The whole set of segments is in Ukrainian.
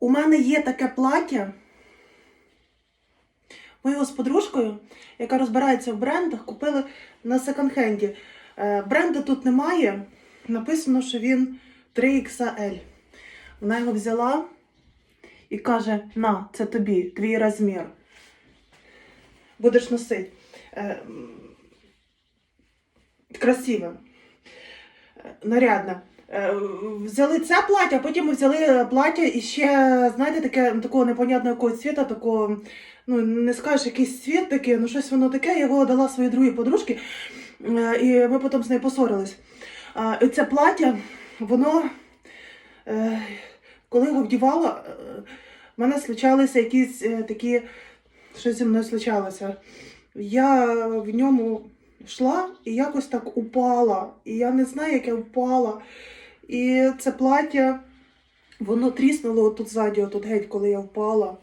У мене є таке плаття. Ми з подружкою, яка розбирається в брендах, купили на секонд-хенді. Е, Бренду тут немає. Написано, що він 3XL. Вона його взяла і каже: на, це тобі, твій розмір. Будеш носити. Е, Красиве, Е, нарядне. Е, Взяли це плаття, а потім ми взяли плаття і ще, знаєте, таке такого непонятного якогось цвіта, такого, ну не скажеш, якийсь цвіт такий, ну щось воно таке. Я його дала своїй другій подружці, е, і ми потім з нею посорились. І це плаття, воно, е, коли його вдівала, в мене случалися якісь такі, що зі мною случалося. Я в ньому йшла і якось так упала. І я не знаю, як я впала. І це плаття, воно тріснуло отут ззаді, отут геть, коли я впала.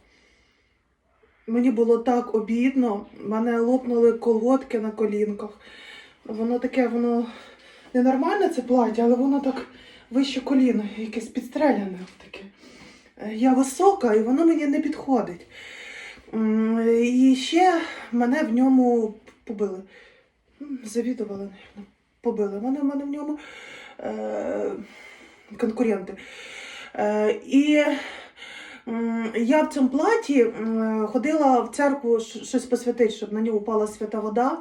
Мені було так обідно, мене лопнули колготки на колінках. Воно таке, воно ненормальне це плаття, але воно так вище коліна, якесь підстреляне таке. Я висока і воно мені не підходить. І ще мене в ньому побили. Завідували. Побили. Мене, мене в ньому е, конкуренти. Е, і я в цьому платі ходила в церкву щось посвятити, щоб на нього упала свята вода.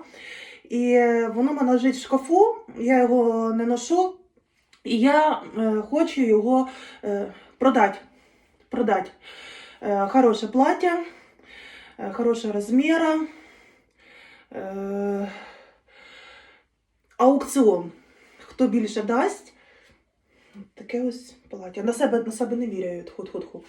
І воно в мене лежить в шкафу, я його не ношу, і я е, хочу його продати. продати. Хороше плаття, хорошого розміру. Е, аукціон. Хто більше дасть? Таке ось плаття. На себе, на себе не віряють. Тху-тху-тху.